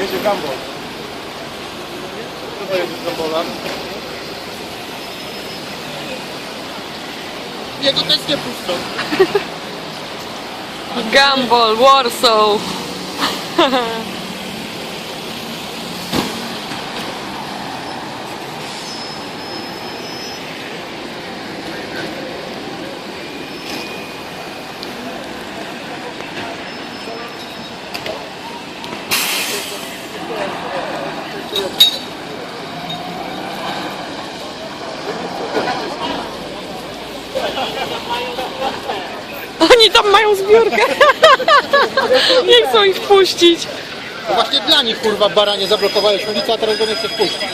jedzie. Kto to jedzie z Gumbola? Jego też nie puszczą. Gumball, Warsaw. Oni tam mają zbiórkę. Nie chcą ich wpuścić. To właśnie dla nich kurwa baranie zablokowałeś ulicę, a teraz go nie chcesz puścić.